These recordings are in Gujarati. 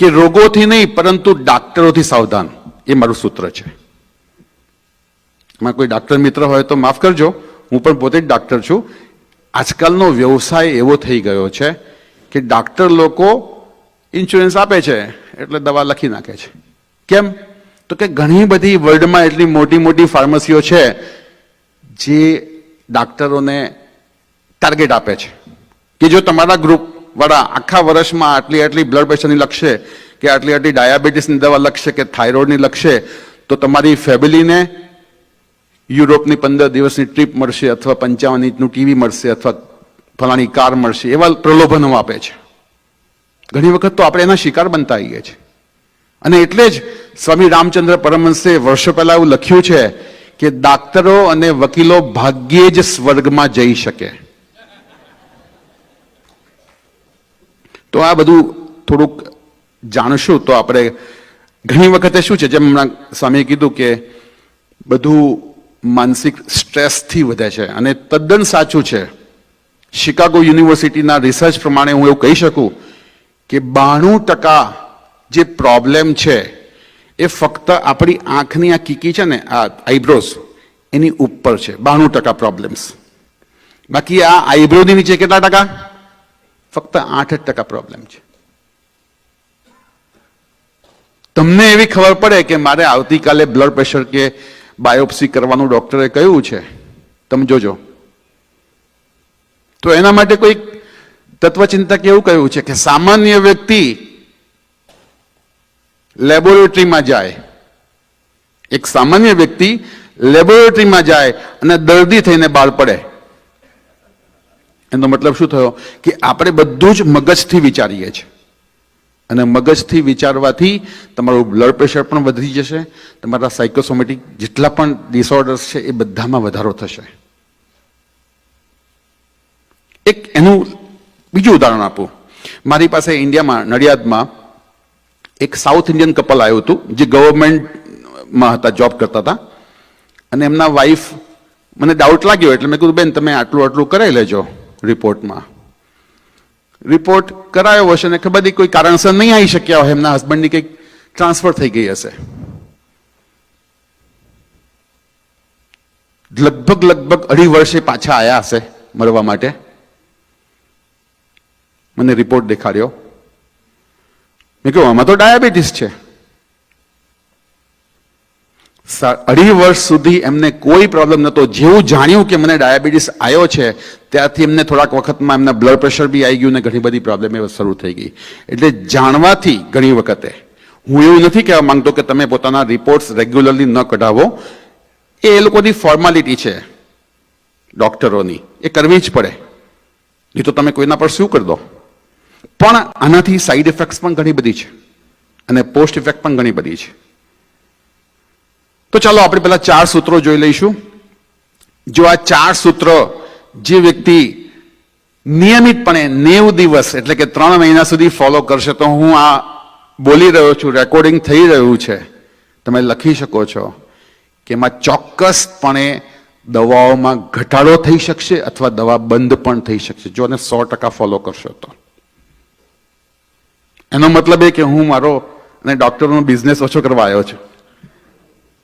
કે રોગોથી નહીં, પરંતુ ડાક્ટરોથી સાવધાન. એ મારું સૂત્ર છે. એમાં કોઈ ડાક્ટર મિત્ર હોય તો માફ કરજો. હું પણ પોતે જ ડાક્ટર છું. આજકાલનો વ્યવસાય એવો થઈ ગયો છે કે ડાક્ટર લોકો ઇન્સ્યોરન્સ આપે છે, એટલે દવા લખી નાખે છે. કેમ? તો કે ઘણી બધી વર્લ્ડમાં એટલી મોટી મોટી ફાર્મસીઓ છે જે ડાક્ટરોને ટાર્ગેટ આપે છે. કે જો તમારા ગ્રુપ વાળા આખા વર્ષમાં આટલી આટલી બ્લડ પ્રેશરની લખશે કે આટલી આટલી ડાયાબિટીસની દવા લખશે કે થાઇરોઇડની લખશે, તો તમારી ફેમિલીને યુરોપની પંદર દિવસની ટ્રીપ મળશે અથવા પંચાવન ઇંચનું ટીવી મળશે અથવા ફલાણી કાર મળશે, એવા પ્રલોભનો આપે છે. ઘણી વખત તો આપણે એના શિકાર બનતા આવીએ છીએ. અને એટલે જ સ્વામી રામચંદ્ર પરમહંસે વર્ષો પહેલા એવું લખ્યું છે કે, ડાક્ટરો અને વકીલો ભાગ્યે જ સ્વર્ગમાં જઈ શકે. તો આ બધું થોડુંક જાણશું. તો આપણે ઘણી વખતે શું છે, જેમ હમણાં સ્વામીએ કીધું કે બધું માનસિક સ્ટ્રેસથી વધે છે અને તદ્દન સાચું છે. શિકાગો યુનિવર્સિટીના રિસર્ચ પ્રમાણે હું એવું કહી શકું કે બાણું ટકા જે પ્રોબ્લેમ છે, એ ફક્ત આપણી આંખની આ કીકી છે ને, આ આઈબ્રોઝ, એની ઉપર છે. બાણું ટકા પ્રોબ્લેમ્સ. બાકી આ આઈબ્રોની નીચે કેટલા ટકા? ફક્ત આઠ જ ટકા પ્રોબ્લેમ છે. તમને એવી ખબર પડે કે મારે આવતીકાલે બ્લડ પ્રેશર કે બાયોપ્સી કરવાનું ડોક્ટરે કહ્યું છે? તમે જોજો. તો એના માટે કોઈ તત્વચિંતક એવું કહ્યું છે કે સામાન્ય વ્યક્તિ લેબોરેટરીમાં જાય, એક સામાન્ય વ્યક્તિ લેબોરેટરીમાં જાય અને દર્દી થઈને બહાર પડે. એનો મતલબ શું થયો? કે આપણે બધું જ મગજથી વિચારીએ છીએ. અને મગજથી વિચારવાથી તમારું બ્લડ પ્રેશર પણ વધી જશે, તમારા સાયકોસોમેટિક જેટલા પણ ડિસઓર્ડર્સ છે એ બધામાં વધારો થશે. એક એનું બીજું ઉદાહરણ આપું. મારી પાસે ઇન્ડિયામાં, નડિયાદમાં એક સાઉથ ઇન્ડિયન કપલ આવ્યું હતું, જે ગવર્મેન્ટમાં હતા જોબ કરતા હતા. અને એમના વાઈફ મને ડાઉટ લાગ્યો, એટલે મેં કીધું, બેન, તમે આટલું આટલું કરાવી લેજો. રિપોર્ટમાં. રિપોર્ટ કરાયો હશે ને ખબર નહીં કોઈ કારણસર નહીં આવી શક્યા હોય એમના હસબન્ડની કંઈક ટ્રાન્સફર થઈ ગઈ હશે. લગભગ લગભગ અઢી વર્ષે પાછા આવ્યા હશે મળવા માટે. મને રિપોર્ટ દેખાડ્યો. મેં કહ્યું આમાં તો ડાયાબિટીસ છે. અઢી વર્ષ સુધી એમને કોઈ પ્રોબ્લેમ નહોતો. જેવું જાણ્યું કે મને ડાયાબિટીસ આવ્યો છે ત્યારથી એમને થોડાક વખતમાં એમના બ્લડ પ્રેશર બી આવી ગયું ને ઘણી બધી પ્રોબ્લેમ એ શરૂ થઈ ગઈ. એટલે જાણવાથી ઘણી વખતે. હું એવું નથી કહેવા માંગતો કે તમે પોતાના રિપોર્ટ્સ રેગ્યુલરલી ન કઢાવો. એ એ લોકોની ફોર્માલિટી છે. ડોક્ટરોની. એ કરવી જ પડે. નહીં તો તમે કોઈના પર શું કરી દો? પણ આનાથી સાઈડ ઇફેક્ટ્સ પણ ઘણી બધી છે. અને પોસ્ટ ઇફેક્ટ પણ ઘણી બધી છે. તો ચાલો આપણે પહેલાં ચાર સૂત્રો જોઈ લઈશું. જો આ ચાર સૂત્રો જે વ્યક્તિ નિયમિતપણે નેવ દિવસ એટલે કે ત્રણ મહિના સુધી ફોલો કરશે, તો હું આ બોલી રહ્યો છું રેકોર્ડિંગ થઈ રહ્યું છે. તમે લખી શકો છો કે એમાં ચોક્કસપણે દવાઓમાં ઘટાડો થઈ શકશે અથવા દવા બંધ પણ થઈ શકશે. જો એને સો ટકા ફોલો કરશો તો. એનો મતલબ એ કે હું મારો અને ડૉક્ટરનો બિઝનેસ ઓછો કરવા આવ્યો છું.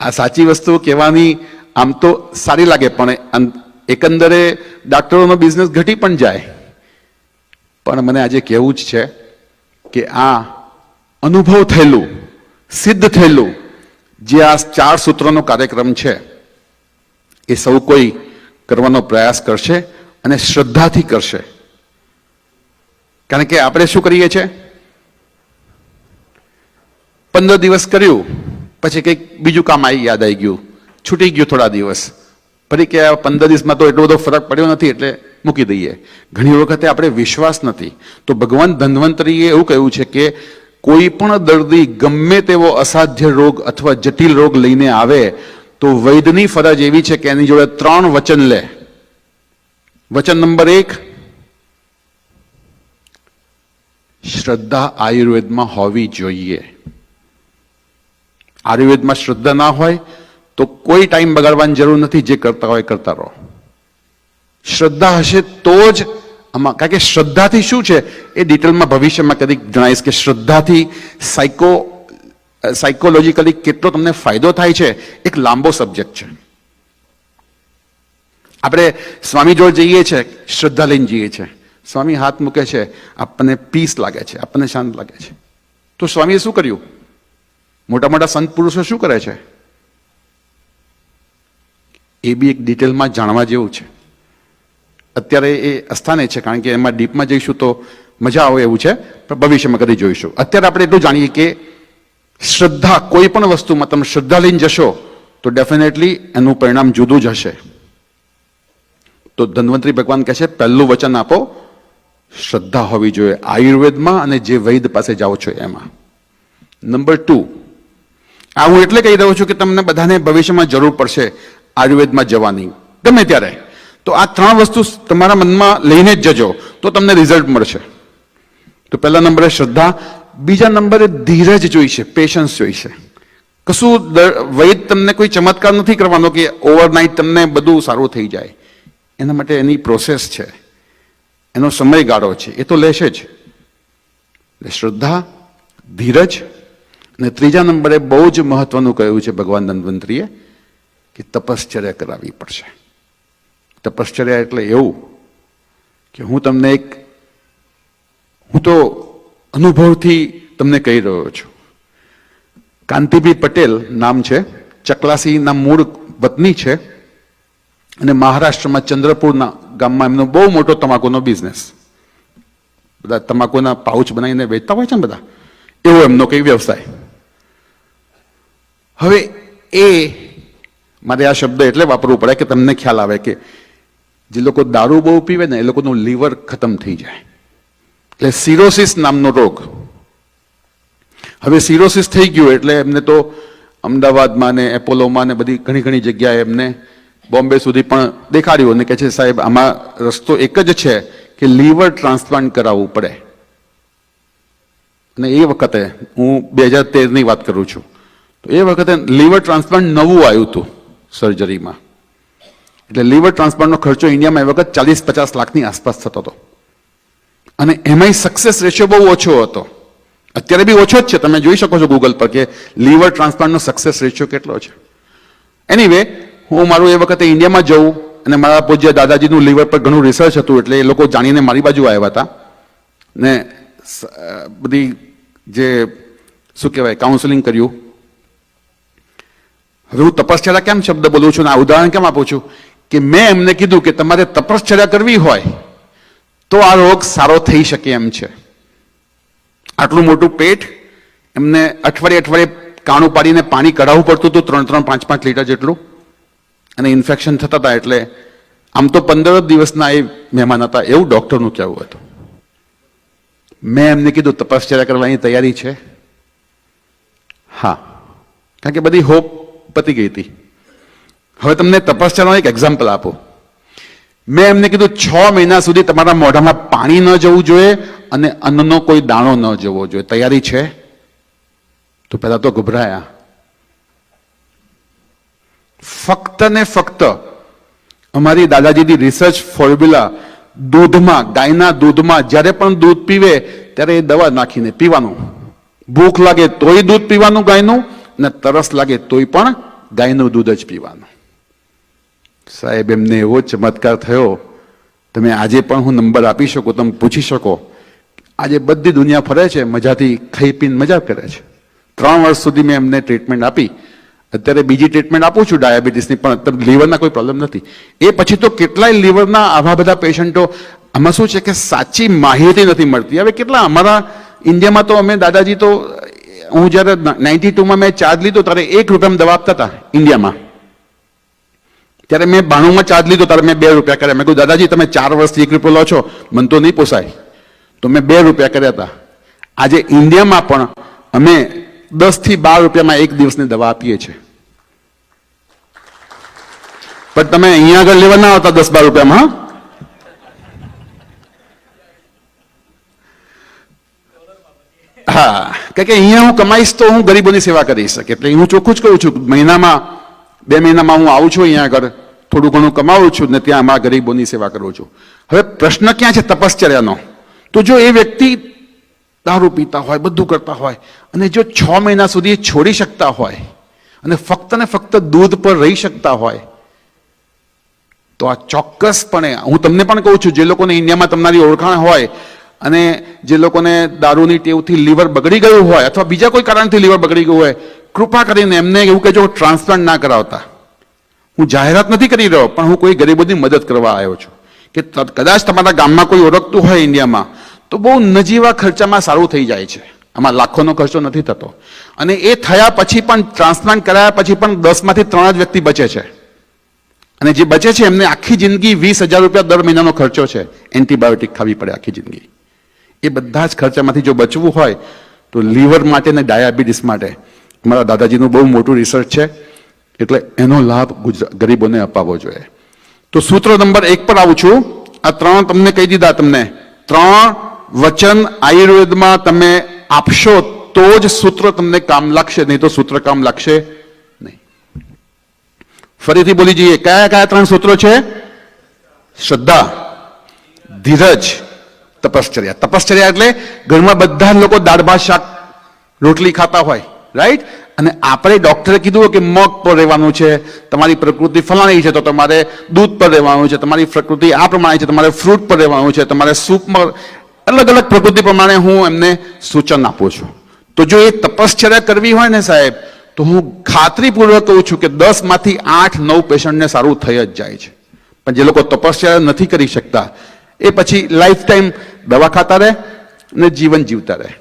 આ સાચી વસ્તુ કહેવાની આમ તો સારી લાગે, પણ એકંદરે ડાક્ટરોનો બિઝનેસ ઘટી પણ જાય. પણ મને આજે કહેવું જ છે કે આ અનુભવ થયેલું, સિદ્ધ થયેલું, જે આ ચાર સૂત્રોનો કાર્યક્રમ છે, એ સૌ કોઈ કરવાનો પ્રયાસ કરશે અને શ્રદ્ધાથી કરશે. કારણ કે આપણે શું કરીએ છીએ? પંદર દિવસ કર્યું. પછી કંઈક બીજું કામ આવી યાદ આવી ગયું. છૂટી ગયું થોડા દિવસ. ફરી કે પંદર દિવસમાં તો એટલો બધો ફરક પડ્યો નથી એટલે મૂકી દઈએ. ઘણી વખતે આપણે વિશ્વાસ નથી. તો ભગવાન ધન્વંતરીએ એવું કહ્યું છે કે કોઈ પણ દર્દી ગમે તેવો અસાધ્ય રોગ અથવા જટિલ રોગ લઈને આવે, તો વૈદ્યની ફરજ એવી છે કે એની જોડે ત્રણ વચન લે. વચન નંબર એક, શ્રદ્ધા આયુર્વેદમાં હોવી જોઈએ. આયુર્વેદમાં શ્રદ્ધા ના હોય, તો કોઈ ટાઈમ બગાડવાની જરૂર નથી, જે કરતા હોય કરતા રહો. શ્રદ્ધા હશે તો જ આમાં, કારણ કે શ્રદ્ધાથી શું છે? એ ડિટેલમાં ભવિષ્યમાં કદીક જણાવીશ કે શ્રદ્ધાથી સાયકો સાયકોલોજીકલી કેટલો તમને ફાયદો થાય છે, એક લાંબો સબ્જેક્ટ છે. આપણે સ્વામી જોડે જઈએ છીએ શ્રદ્ધા લઈને જઈએ છીએ સ્વામી હાથ મૂકે છે, આપણને પીસ લાગે છે, આપણને શાંત લાગે છે. તો સ્વામીએ શું કર્યું? મોટા મોટા સંત પુરુષો શું કરે છે? એ બી એક ડિટેલમાં જાણવા જેવું છે. અત્યારે એ અસ્થાને છે, કારણ કે એમાં ડીપમાં જઈશું તો મજા આવે એવું છે, પણ ભવિષ્યમાં કદી જોઈશું. અત્યારે આપણે એટલું જાણીએ કે શ્રદ્ધા, કોઈ પણ વસ્તુમાં તમે શ્રદ્ધા લઈને જશો, તો ડેફિનેટલી એનું પરિણામ જુદું જ હશે. તો ધન્વંતરી ભગવાન કહે છે, પહેલું વચન આપો, શ્રદ્ધા હોવી જોઈએ. આયુર્વેદમાં અને જે વૈદ પાસે જાઓ છો એમાં. નંબર ટુ આ હું એટલે કહી રહ્યો છું કે તમને બધાને ભવિષ્યમાં જરૂર પડશે આયુર્વેદમાં જવાની. ગમે ત્યારે. તો આ ત્રણ વસ્તુ તમારા મનમાં લઈને જ જજો, તો તમને રિઝલ્ટ મળશે. તો પહેલા નંબરે શ્રદ્ધા, બીજા નંબરે ધીરજ જોઈશે પેશન્સ જોઈશે. કશું વૈદ તમને કોઈ ચમત્કાર નથી કરવાનો કે ઓવરનાઇટ તમને બધું સારું થઈ જાય. એના માટે એની પ્રોસેસ છે. એનો સમયગાળો છે. એ તો લેશે જ. શ્રદ્ધા, ધીરજ અને ત્રીજા નંબરે બહુ જ મહત્વનું કહ્યું છે ભગવાન ધન્વંતરીએ કે તપશ્ચર્યા કરાવવી પડશે. તપશ્ચર્યા એટલે એવું કે હું તમને એક, હું તો અનુભવથી તમને કહી રહ્યો છું. કાંતિભાઈ પટેલ નામ છે, ચકલાસીના મૂળ વતની છે અને મહારાષ્ટ્રમાં ચંદ્રપુરના ગામમાં એમનો બહુ મોટો તમાકુનો બિઝનેસ બધા તમાકુના પાઉચ બનાવીને વેચતા હોય છે ને બધા? એવો એમનો કંઈ વ્યવસાય. હવે એ મારે આ શબ્દ એટલે વાપરવું પડે કે તમને ખ્યાલ આવે કે જે લોકો દારૂ બહુ પીવે ને એ લોકોનું લીવર ખતમ થઈ જાય. એટલે સિરોસિસ નામનો રોગ. હવે સિરોસિસ થઈ ગયું એટલે એમને તો અમદાવાદમાં ને એપોલોમાં ને બધી ઘણી ઘણી જગ્યાએ એમને બોમ્બે સુધી પણ દેખાડ્યું અને કહે છે, સાહેબ, આમાં રસ્તો એક જ છે કે લીવર ટ્રાન્સપ્લાન્ટ કરાવવું પડે. અને એ વખતે હું બે હજાર તેરની વાત કરું છું. તો એ વખતે લીવર ટ્રાન્સપ્લાન્ટ નવું આવ્યું હતું સર્જરીમાં એટલે લીવર ટ્રાન્સપ્લાન્ટનો ખર્ચો ઇન્ડિયામાં એ વખત ચાલીસ પચાસ લાખની આસપાસ થતો હતો. અને એમાંય સક્સેસ રેશિયો બહુ ઓછો હતો. અત્યારે બી ઓછો જ છે. તમે જોઈ શકો છો ગૂગલ પર કે લીવર ટ્રાન્સપ્લાન્ટનો સક્સેસ રેશિયો કેટલો છે. એનીવે હું મારું એ વખતે ઇન્ડિયામાં જવું અને મારા પૂજ્ય દાદાજીનું લીવર પર ઘણું રિસર્ચ હતું એટલે એ લોકો જાણીને મારી બાજુ આવ્યા હતા. ને બધી જે, શું કહેવાય કાઉન્સેલિંગ કર્યું. હવે હું તપશ્ચર્યા કેમ શબ્દ બોલું છું અને આ ઉદાહરણ કેમ આપું છું? કે મેં એમને કીધું કે તમારે તપશ્ચર્યા કરવી હોય, તો આ રોગ સારો થઈ શકે એમ છે. આટલું મોટું પેટ, એમને અઠવાડિયે અઠવાડિયે કાણું પાડીને પાણી કઢાવવું પડતું હતું, ત્રણ ત્રણ, પાંચ પાંચ લીટર જેટલું. અને ઇન્ફેક્શન થતા હતા એટલે આમ તો પંદર દિવસના એ મહેમાન હતા, એવું ડૉક્ટરનું કહેવું હતું. મેં એમને કીધું, તપશ્ચર્યા કરવાની તૈયારી છે? હા. કારણ કે બધી હોપ પતી ગઈ હતી. હવે તમને તપશ્ચર્યાનો એક એક્ઝામ્પલ આપો. મેં એમને કીધું, છ મહિના સુધી તમારા મોઢામાં પાણી ન જવું જોઈએ અને અન્નનો કોઈ દાણો ન જવો જોઈએ. તૈયારી છે? તો પહેલા તો ગભરાયા. ફક્ત ને ફક્ત અમારી દાદાજીની રિસર્ચ ફોર્મ્યુલા દૂધમાં, ગાયના દૂધમાં જ્યારે પણ દૂધ પીવે, ત્યારે એ દવા નાખીને પીવાનું. ભૂખ લાગે તોય દૂધ પીવાનું ગાયનું ને તરસ લાગે તોય પણ ગાયનું દૂધ જ પીવાનું. સાહેબ, એમને એવો ચમત્કાર થયો. તમે આજે પણ હું નંબર આપી શકું, તમે પૂછી શકો. આજે બધી દુનિયા ફરે છે, મજાથી ખાઈ પીને મજા કરે છે. ત્રણ વર્ષ સુધી મેં એમને ટ્રીટમેન્ટ આપી. અત્યારે બીજી ટ્રીટમેન્ટ આપું છું ડાયાબિટીસની, પણ અત્યારે લીવરના કોઈ પ્રોબ્લેમ નથી. એ પછી તો કેટલાય લીવરના આવા બધા પેશન્ટો આમાં શું છે કે સાચી માહિતી નથી મળતી. હવે કેટલા, અમારા ઇન્ડિયામાં તો અમે દાદાજી તો હું જ્યારે નાઇન્ટી ટુમાં મેં ચાર્જ લીધો ત્યારે એક રૂપિયામાં દવા આપતા હતા ઇન્ડિયામાં. ત્યારે મેં બાણુંમાં ચાર્જ લીધો, ત્યારે મેં બે રૂપિયા કર્યા. મેં કહ્યું દાદાજી, તમે ચાર વર્ષથી એક રૂપિયો લો છો, મને તો નહીં પોસાય. તો મેં બે રૂપિયા કર્યા હતા. આજે ઇન્ડિયામાં પણ અમે દસથી બાર રૂપિયામાં એક દિવસની દવા આપીએ છીએ. પણ તમે અહીંયા આગળ લેવા ના આવતા દસ બાર રૂપિયામાં હા? હા કે અહીંયા હું કમાઈશ તો હું ગરીબોની સેવા કરી શકે એટલે હું ચોખ્ખું જ કહું છું મહિનામાં, બે મહિનામાં હું આવું છું અહીંયા આગળ, થોડું ઘણું કમાવું છું ને ત્યાં અમારા ગરીબોની સેવા કરું છું હવે પ્રશ્ન ક્યાં છે તપશ્ચર્યાનો તો જો એ વ્યક્તિ દારૂ પીતા હોય, બધું કરતા હોય, અને જો છ મહિના સુધી છોડી શકતા હોય, અને ફક્ત ને ફક્ત દૂધ પર રહી શકતા હોય, તો આ ચોક્કસપણે, હું તમને પણ કહું છું, જે લોકોને ઇન્ડિયામાં તમારી ઓળખાણ હોય અને જે લોકોને દારૂની ટેવથી લીવર બગડી ગયું હોય અથવા બીજા કોઈ કારણથી લીવર બગડી ગયું હોય, કૃપા કરીને એમને એવું કહેજો, ટ્રાન્સપ્લાન્ટ ના કરાવતા. હું જાહેરાત નથી કરી રહ્યો, પણ હું કોઈ ગરીબોની મદદ કરવા આવ્યો છું. કે કદાચ તમારા ગામમાં કોઈ ઓળખતું હોય ઇન્ડિયામાં, તો બહુ નજીવા ખર્ચામાં સારું થઈ જાય છે. આમાં લાખોનો ખર્ચો નથી થતો. અને એ થયા પછી પણ, ટ્રાન્સપ્લાન્ટ કરાયા પછી પણ દસમાંથી ત્રણ જ વ્યક્તિ બચે છે. અને જે બચે છે એમને આખી જિંદગી વીસ હજાર રૂપિયા દર મહિનાનો ખર્ચો છે. એન્ટીબાયોટિક ખાવી પડે આખી જિંદગી. એ બધા જ ખર્ચામાંથી જો બચવું હોય, તો લીવર માટે ને ડાયાબિટીસ માટે. મારા દાદાજીનું બહુ મોટું રિસર્ચ છે, એટલે એનો લાભ ગરીબોને અપાવવો જોઈએ. તો સૂત્ર નંબર એક પર આવું છું. આ ત્રણ તમને કહી દીધા તમને. ત્રણ વચન આયુર્વેદમાં તમે આપશો તો જ સૂત્ર તમને કામ લાગશે, નહીં તો સૂત્ર કામ લાગશે નહીં. ફરીથી બોલી જઈએ. કયા કયા ત્રણ સૂત્રો છે? શ્રદ્ધા, ધીરજ તપશ્ચર્યા. તપશ્ચર્યા એટલે ઘરમાં બધા લોકો દાળ, ભાત, શાક, રોટલી ખાતા હોય રાઈટ અને આપણે ડોક્ટરે કીધું કે મગ પર રહેવાનું છે, તમારી પ્રકૃતિ ફલાણી છે તો તમારે દૂધ પર રહેવાનું છે, તમારી પ્રકૃતિ આ પ્રમાણે છે, તમારે ફ્રૂટ પર રહેવાનું છે, તમારે સૂપમાં અલગ અલગ પ્રકૃતિ પ્રમાણે હું એમને સૂચન આપું છું. તો જો એ તપશ્ચર્યા કરવી હોય ને સાહેબ, તો હું ખાતરીપૂર્વક કહું છું કે દસમાંથી આઠ નવ પેશન્ટને સારું થઈ જ જાય છે. પણ જે લોકો તપશ્ચર્યા નથી કરી શકતા એ પછી લાઈફ ટાઈમ દવા ખાતા રહે અને જીવન જીવતા રહે.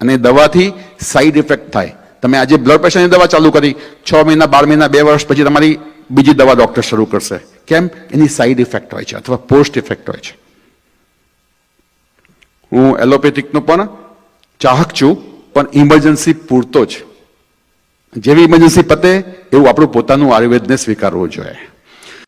અને દવાથી સાઈડ ઇફેક્ટ થાય. તમે આજે બ્લડ પ્રેશરની દવા ચાલુ કરી, છ મહિના, બાર મહિના, બે વર્ષ પછી તમારી બીજી દવા ડૉક્ટર શરૂ કરશે. કેમ? એની સાઈડ ઇફેક્ટ હોય છે અથવા પોસ્ટ ઇફેક્ટ હોય છે. હું એલોપેથિકનો પણ ચાહક છું, પણ ઇમરજન્સી પૂરતો જ. જેવી ઇમરજન્સી પતે એવું આપણું પોતાનું આયુર્વેદને સ્વીકારવું જોઈએ.